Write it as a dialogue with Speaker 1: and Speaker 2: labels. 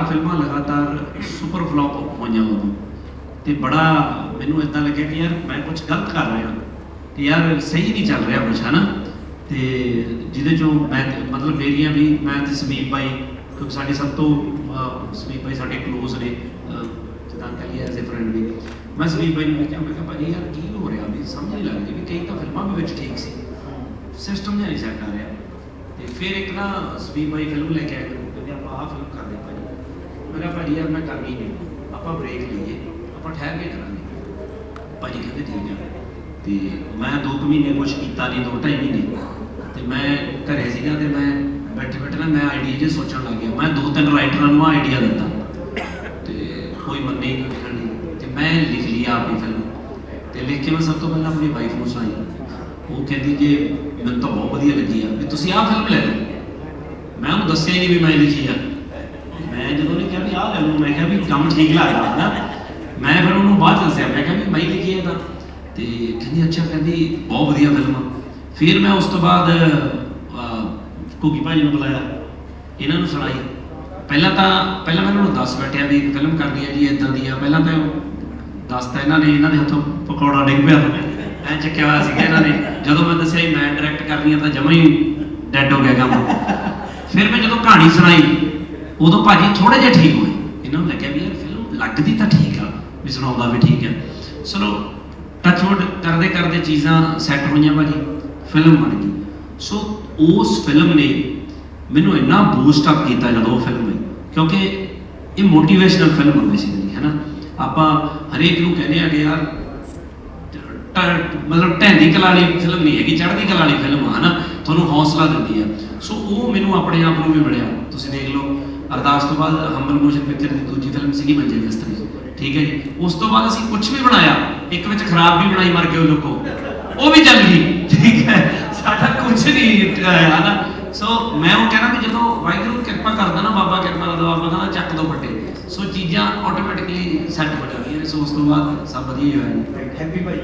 Speaker 1: ਚਾਰ ਫਿਲਮਾਂ ਲਗਾਤਾਰ ਸੁਪਰ ਫਲॉप ਹੋਈਆਂ ਉਦੋਂ ਤੇ ਬੜਾ ਮੈਨੂੰ ਇਦਾਂ ਲੱਗਿਆ ਕਿ ਯਾਰ ਮੈਂ ਕੁਝ ਗਲਤ ਕਰ ਰਿਹਾ। ਤੇ ਯਾਰ ਸਹੀ ਨਹੀਂ ਚੱਲ ਰਿਹਾ ਕੁਝ ਹਨਾ? ਤੇ ਜਿਹਦੇ ਚੋਂ ਮੈਂ ਮਤਲਬ ਮੇਰੀਆਂ ਵੀ ਮੈਂ ਤੇ ਸਮੀਪ ਭਾਈ ਕਿਉਂਕਿ ਸਾਡੇ ਸਭ ਤੋਂ ਸਮੀਪ ਭਾਈ ਸਾਡੇ ਕਲੋਜ਼ ਨੇ ਅਹ, ਜਿੱਦਾਂ ਕਹੀਏ ਐਜ਼ ਅ ਫਰੈਂਡ ਵੀ। ਮੈਂ ਸਮੀਪ ਭਾਈ ਨੂੰ ਕਿਹਾ ਮੈਂ ਕਿਹਾ ਭਾਜੀ ਯਾਰ ਕੀ ਹੋ ਰਿਹਾ? ਵੀ ਸਮਝ ਨਹੀਂ ਲੱਗਦੀ ਵੀ ਕਈ ਤਾਂ ਫਿਲਮਾਂ ਵੀ ਵਿੱਚ ਠੀਕ ਸੀ। ਸਿਸਟਮ ਜਿਹਾ ਨਹੀਂ ਸੈੱਟ ਆ ਰਿਹਾ। ਤੇ ਫਿਰ ਇੱਕ ਨਾ ਸਮੀਪ ਭਾਈ ਫਿਲਮ ਲੈ ਕੇ ਆਏ ਮੈਨੂੰ ਕਹਿੰਦੇ ਆਪਾਂ ਆਹ ਫਿਲਮ ਕਰਦੇ ਹਾਂ ਮੈਂ ਕਿਹਾ ਭਾਜੀ ਯਾਰ ਮੈਂ ਕਰਨੀ ਨਹੀਂ। ਆਪਾਂ ਬ੍ਰੇਕ ਲਈਏ, ਆਪਾਂ ਠਹਿਰ ਕੇ ਕਰਾਂਗੇ। ਭਾਜੀ ਕਹਿੰਦੇ ਠੀਕ ਆ। ਤੇ ਮੈਂ 2 ਮਹੀਨੇ ਕੁਝ ਕੀਤਾ ਨਹੀਂ 2.5 ਮਹੀਨੇ। ਤੇ ਮੈਂ ਘਰੇ ਸੀਗਾ ਤੇ ਮੈਂ ਬੈਠੇ ਬੈਠੇ ਨਾ ਮੈਂ ਆਈਡੀਆ ਜੇ ਸੋਚਣ ਲੱਗ ਗਿਆ। ਮੈਂ ਦੋ ਤਿੰਨ ਰਾਈਟਰਾਂ ਨੂੰ ਆਈਡੀਆ ਦਿੱਤਾ। ਤੇ ਕੋਈ ਮੰਨੇ ਹੀ ਨਹੀਂ। ਤੇ ਮੈਂ ਲਿਖ ਲਈ ਆਪਣੀ ਫਿਲਮ ਤੇ ਲਿਖ ਕੇ ਮੈਂ ਸਭ ਤੋਂ ਪਹਿਲਾਂ ਆਪਣੀ ਵਾਈਫ ਨੂੰ ਸੁਣਾਈ। ਉਹ ਕਹਿੰਦੀ ਕਿ ਮੈਨੂੰ ਤਾਂ ਬਹੁਤ ਵਧੀਆ ਲੱਗੀ ਆ। ਵੀ ਤੁਸੀਂ ਆਹ ਫਿਲਮ ਲੈ ਲਓ। ਮੈਂ ਉਹਨੂੰ ਦੱਸਿਆ ਹੀ ਨਹੀਂ ਵੀ ਮੈਂ ਲਿਖੀ ਆ। ਜਦੋਂ ਲੈ ਲਓ ਮੈਂ ਕਿਹਾ ਵੀ ਕੰਮ ਠੀਕ ਲੱਗਦਾ ਨਾ। ਮੈਂ ਫਿਰ ਉਹਨੂੰ ਬਾਅਦ 'ਚ ਦੱਸਿਆ ਮੈਂ ਕਿਹਾ ਵੀ ਮੈਂ ਲਿਖੀ ਹੈ ਤਾਂ। ਤੇ ਕਹਿੰਦੀ ਅੱਛਾ ਕਹਿੰਦੀ ਬਹੁਤ ਵਧੀਆ ਫਿਲਮ ਆ। ਫਿਰ ਮੈਂ ਉਸ ਤੋਂ ਬਾਅਦ ਅਹ, ਭਾਜੀ ਨੂੰ ਬੁਲਾਇਆ। ਇਹਨਾਂ ਨੂੰ ਸੁਣਾਈ। ਪਹਿਲਾਂ ਤਾਂ ਪਹਿਲਾਂ ਮੈਂ ਇਹਨਾਂ ਨੂੰ ਦੱਸ ਬੈਠਿਆ ਵੀ ਫਿਲਮ ਕਰਨੀ ਹੈ ਜੀ ਇਦਾਂ ਦੀ ਆ। ਪਹਿਲਾਂ ਤਾਂ ਉਹ ਦੱਸਤਾ ਇਹਨਾਂ ਨੇ ਇਹਨਾਂ ਦੇ ਹੱਥੋਂ ਪਕੌੜਾ ਡਿੱਗ ਪਿਆ। ਐ ਚੱਕਿਆ ਹੋਇਆ ਸੀਗਾ ਇਹਨਾਂ ਨੇ। ਜਦੋਂ ਮੈਂ ਦੱਸਿਆ ਮੈਂ ਡਾਇਰੈਕਟ ਕਰਨੀ ਆ ਤਾਂ ਜਮਾ ਹੀ ਡੈਡ ਹੋ ਗਿਆ ਕੰਮ। ਫਿਰ ਮੈਂ ਜਦੋਂ ਕਹਾਣੀ ਸੁਣਾਈ ਉਦੋਂ ਭਾਜੀ ਥੋੜੇ ਜਿਹਾ ਠੀਕ ਹੋਏ। ਇਹਨਾਂ ਨੂੰ ਲੱਗਿਆ ਵੀ ਯਾਰ ਫਿਲਮ ਲੱਗਦੀ ਤਾਂ ਠੀਕ ਆ, ਵੀ ਸੁਣਾਉਂਦਾ ਵੀ ਠੀਕ ਆ। ਚਲੋ ਟੱਚਵੁੱਡ ਕਰਦੇ ਕਰਦੇ ਚੀਜ਼ਾਂ ਸੈੱਟ ਹੋਈਆਂ ਭਾਜੀ ਫਿਲਮ ਬਣ ਗਈ। ਸੋ ਉਸ ਫਿਲਮ ਨੇ ਮੈਨੂੰ ਇੰਨਾ ਬੂਸਟ ਅਪ ਕੀਤਾ ਜਦੋਂ ਉਹ ਫਿਲਮ ਹੋਈ ਕਿਉਂਕਿ ਇਹ ਮੋਟੀਵੇਸ਼ਨਲ ਫਿਲਮ ਹੁੰਦੀ ਸੀ ਜੀ ਹੈ ਆਪਾਂ ਹਰੇਕ ਨੂੰ ਕਹਿੰਦੇ ਆ ਕਿ ਯਾਰ ਮਤਲਬ ਢੈਂਦੀ ਕਲਾ ਵਾਲੀ ਫਿਲਮ ਨਹੀਂ ਹੈਗੀ, ਚੜ੍ਹਦੀ ਕਲਾ ਵਾਲੀ ਫਿਲਮ ਆ, ਹਨਾ। ਤੁਹਾਨੂੰ ਹੌਸਲਾ ਦਿੰਦੀ ਆ। ਸੋ ਉਹ ਮੈਨੂੰ ਆਪਣੇ ਆਪ ਨੂੰ ਵੀ ਮਿਲਿਆ। ਤੁਸੀਂ ਦੇਖ ਲਓ ਅਰਦਾਸ ਤੋਂ ਬਾਅਦ ਹੰਬਲ ਮੋਸ਼ਨ ਪਿਕਚਰ ਦੀ ਦੂਜੀ ਫਿਲਮ ਸੀਗੀ ਮੰਜੇ ਬਿਸਤਰੇ ਠੀਕ ਹੈ ਜੀ? ਉਸ ਤੋਂ ਬਾਅਦ ਅਸੀਂ ਕੁਝ ਵੀ ਬਣਾਇਆ ਇੱਕ ਵਿੱਚ ਖਰਾਬ ਵੀ ਬਣਾਈ ਮਰ ਕੇ ਉਹ ਲੋਕੋ। ਉਹ ਵੀ ਚੱਲ ਗਈ ਠੀਕ ਹੈ? ਸਾਡਾ ਕੁਝ ਨਹੀਂ ਅਹ, ਹਨਾ? ਸੋ ਮੈਂ ਉਹ ਕਹਿਣਾ ਵੀ ਜਦੋਂ ਵਾਹਿਗੁਰੂ ਕਿਰਪਾ ਕਰਦਾ ਨਾ ਬਾਬਾ ਕਿਰਪਾ ਕਰਦਾ ਬਾਬਾ ਕਹਿੰਦਾ ਚੱਕ ਦੋ ਵੱਡੇ ਸੋ ਚੀਜ਼ਾਂ ਆਟੋਮੈਟਿਕਲੀ ਸੈੱਟ ਹੋ ਜਾਂਦੀਆਂ ਨੇ। ਸੋ ਉਸ ਤੋਂ ਬਾਅਦ ਸਭ ਵਧੀਆ ਹੀ ਹੋਇਆ।
Speaker 2: ਹੈਪੀ ਭਾਈ।